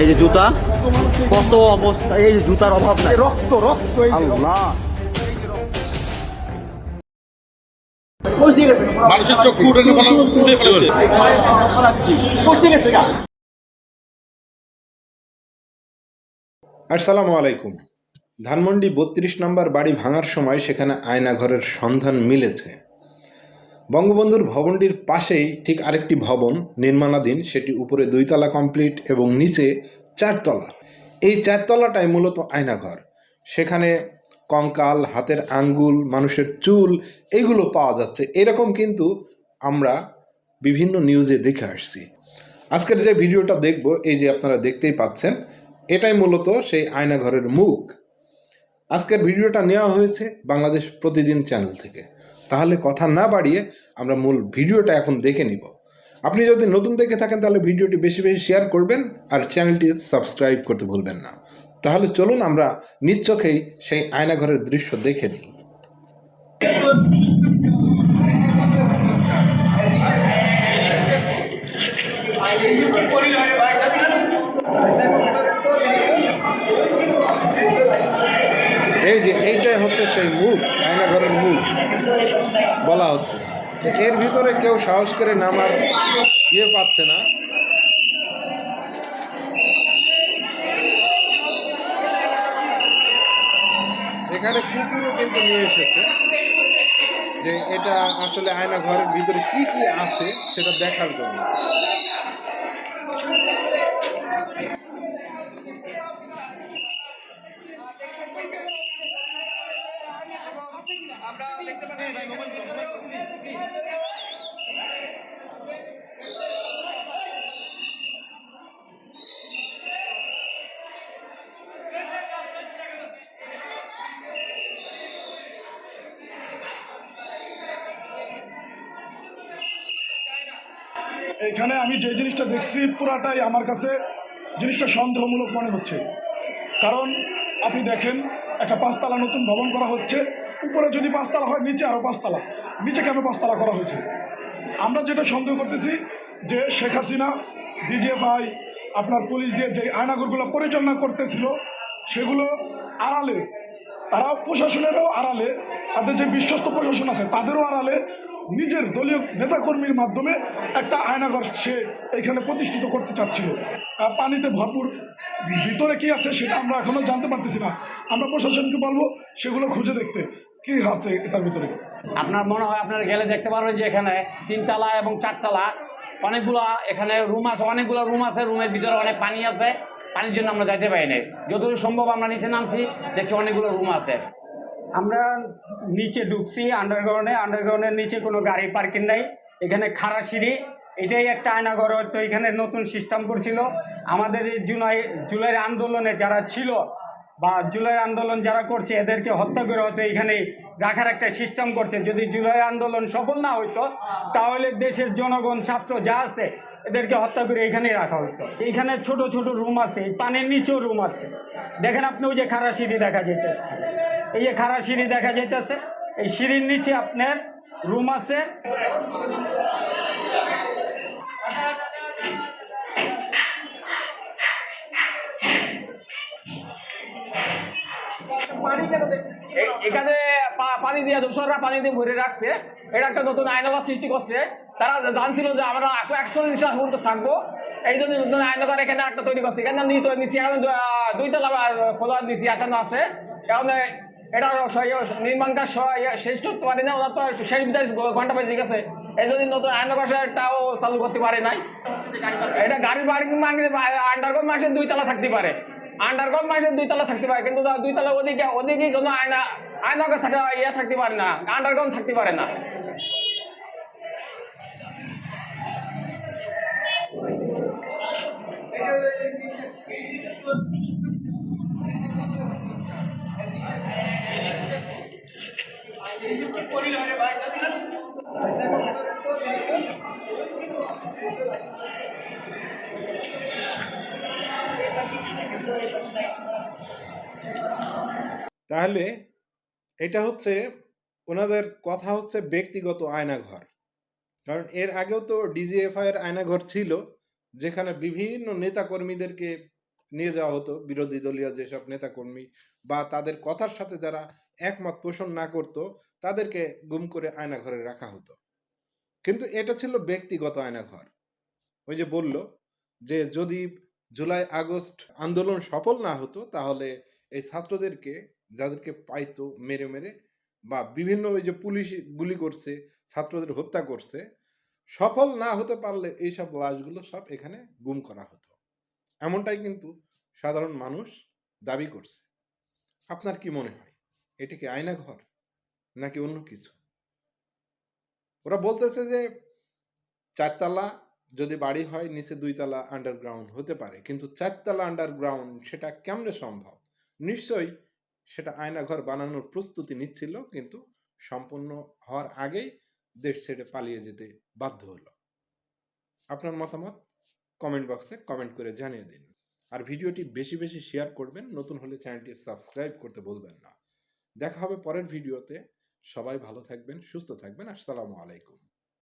এই যে জুতা কত অবস্থা এই জুতার অভাব নাই। রক্ত রক্ত এই আল্লাহ। মানুষের চোখ ফুটে ফুটে ফেলেছে। গেছে আসসালামু আলাইকুম। ধানমন্ডি বত্রিশ নম্বর বাড়ি ভাঙার সময় সেখানে আয়নাঘরের সন্ধান মিলেছে। বঙ্গবন্ধুর ভবনটির পাশেই ঠিক আরেকটি ভবন নির্মাণাধীন, সেটি উপরে দুইতলা কমপ্লিট এবং নিচে চারতলা। এই চারতলাটাই মূলত আয়নাঘর। সেখানে কঙ্কাল, হাতের আঙ্গুল, মানুষের চুল এইগুলো পাওয়া যাচ্ছে। এরকম কিন্তু আমরা বিভিন্ন নিউজে দেখে আসছি। আজকের যে ভিডিওটা দেখব, এই যে আপনারা দেখতেই পাচ্ছেন, এটাই মূলত সেই আয়নাঘরের মুখ। আজকের ভিডিওটা নেওয়া হয়েছে বাংলাদেশ প্রতিদিন চ্যানেল থেকে। তাহলে কথা না বাড়িয়ে আমরা মূল ভিডিওটা এখন দেখে নিব। আপনি যদি নতুন দেখে থাকেন, তাহলে ভিডিওটি বেশি বেশি শেয়ার করবেন আর চ্যানেলটি সাবস্ক্রাইব করতে ভুলবেন না। তাহলে চলুন আমরা নিজ চোখেই সেই আয়নাঘরের দৃশ্য দেখে নিই। এই যে, এইটাই হচ্ছে সেই মুখ, আয়নাঘরের মুখ, বলা হচ্ছে। এর ভিতরে কেউ সাহস করে নামার ইয়ে পাচ্ছে না। এখানে কুকুরও কিন্তু নিয়ে এসেছে যে এটা আসলে আয়না ঘরের ভিতরে কি কি আছে সেটা দেখার জন্য। এখানে আমি যে জিনিসটা দেখছি পুরাটাই আমার কাছে জিনিসটা সন্দেহমূলক মনে হচ্ছে। কারণ আপনি দেখেন একটা পাঁচতলা নতুন ভবন করা হচ্ছে। উপরে যদি পাঁচতলা হয়, নিচে আরও পাঁচতলা। নিচে কেন পাঁচতলা করা হয়েছে? আমরা যেটা সন্দেহ করতেছি যে শেখ হাসিনা ডিজিএফআই আপনার পুলিশ দিয়ে যে আয়নাগরগুলো পরিচালনা করতেছিল, সেগুলো আড়ালে তারা প্রশাসনেরও আড়ালে, তাদের যে বিশ্বস্ত প্রশাসন আছে, তাদেরও আড়ালে নিজের দলীয় নেতাকর্মীর মাধ্যমে একটা আয়নাঘর সে এখানে প্রতিষ্ঠিত করতে চাচ্ছিল। পানিতে ভরপুর ভিতরে কি আছে সেটা আমরা এখনও জানতে পারতেছি না। আমরা প্রশাসনকে বলব সেগুলো খুঁজে দেখতে। কি আছে এটার ভিতরে? আপনার মনে হয় আপনারা গেলে দেখতে পারবেন যে এখানে তিনতলা এবং চারতলা অনেকগুলো এখানে রুম আছে অনেকগুলো রুম আছে রুমের ভিতরে অনেক পানি আছে। পানির জন্য আমরা যাইতে পারি নাই। যতদূর সম্ভব আমরা নিচে নামছি দেখছি অনেকগুলো রুম আছে। আমরা নিচে ঢুকছি আন্ডারগ্রাউন্ডে আন্ডারগ্রাউন্ডের নিচে কোনো গাড়ি পার্কিং নাই। এখানে খাড়া সিঁড়ি এটাই একটা আয়নাঘর হয়তো এখানে নতুন সিস্টেম করছিল। আমাদের এই জুলাই জুলাইয়ের আন্দোলনে যারা ছিল বা জুলাই আন্দোলন যারা করছে, এদেরকে হত্যা করে হয়তো এখানে রাখার একটা সিস্টেম করছে। যদি জুলাই আন্দোলন সফল না হইতো, তাহলে দেশের জনগণ, ছাত্র যা আছে, এদেরকে হত্যা করে এখানেই রাখা হতো এখানে ছোট ছোট রুম আছে, পানির নিচেও রুম আছে। দেখেন আপনি ওই যে খাড়া সিঁড়ি দেখা যেতেছে এই যে খাড়া সিঁড়ি দেখা যাইতেছে, এই সিঁড়ির নিচে আপনার রুম আছে। এখানে পানি দিয়ে দোসররা পানি দিয়ে ভরে রাখছে। এটা একটা নতুন আয়নাঘর সৃষ্টি করছে। তারা জানছিল যে আমরা একশো একচল্লিশ সাল পর্যন্ত থাকব। এই জন্য নতুন আয়নাঘর এখানে একটা তৈরি করছে। এখানে নিচে এখন দু- আহ, দুইতলা আহ, খোলা নিচে এখানে আছে। কারণ এটা স- নির্মাণ কাজ ইয়ে শেষ করতে পারি না ওরা তো শেষ বিদায় ঘণ্টা বেজে গেছে। এই জন্য নতুন আয়নাঘরটাও চালু করতে পারে নাই। এটা গাড়ির বাড়ি আন্ডারগ্রাউন্ড মাসের দুই তলা থাকতে পারে। আন্ডারগ্রাউন্ড মাসের দুই তলা থাকতে পারে কিন্তু দুই তলা ওদিকে ওদিকে কোনো আয়না আয়নাঘর থাকে ইয়ে থাকতে পারে না আন্ডারগ্রাউন্ড থাকতে পারে না। তাহলে এটা হচ্ছে ওনাদের কথা হচ্ছে ব্যক্তিগত আয়নাঘর। কারণ এর আগেও তো ডিজিএফআই এর আয়নাঘর ছিল, যেখানে বিভিন্ন নেতা কর্মীদেরকে নিয়ে যাওয়া হতো, বিরোধী দলীয় যেসব নেতাকর্মী বা তাদের কথার সাথে যারা একমত পোষণ না করত, তাদেরকে গুম করে আয়নাঘরে রাখা হতো। কিন্তু এটা ছিল ব্যক্তিগত আয়নাঘর। ওই যে বলল যে যদি জুলাই আগস্ট আন্দোলন সফল না হতো, তাহলে এই ছাত্রদেরকে যাদেরকে পাইতো মেরে মেরে বা বিভিন্ন ওই যে পুলিশ গুলি করছে, ছাত্রদের হত্যা করছে, সফল না হতে পারলে এইসব লাশগুলো সব এখানে গুম করা হতো। এমনটাই কিন্তু সাধারণ মানুষ দাবি করছে। আপনার কি মনে হয়, এটি কি আয়নাঘর নাকি অন্য কিছু? ওরা বলতেছে যে চারতলা যদি বাড়ি হয়, নিচে দুইতলা আন্ডারগ্রাউন্ড হতে পারে, কিন্তু চারতলা আন্ডারগ্রাউন্ড সেটা কেমনে সম্ভব? নিশ্চয়ই সেটা আয়নাঘর বানানোর প্রস্তুতি নিচ্ছিল, কিন্তু সম্পূর্ণ হওয়ার আগেই দেশ ছেড়ে পালিয়ে যেতে বাধ্য হলো। আপনার মতামত কমেন্ট বক্সে কমেন্ট করে জানিয়ে দিন। আর ভিডিওটি বেশি বেশি শেয়ার করবেন, নতুন হলে চ্যানেলটি সাবস্ক্রাইব করতে বলবেন না। দেখা হবে পরের ভিডিওতে। সবাই ভালো থাকবেন, সুস্থ থাকবেন। আসসালামু আলাইকুম।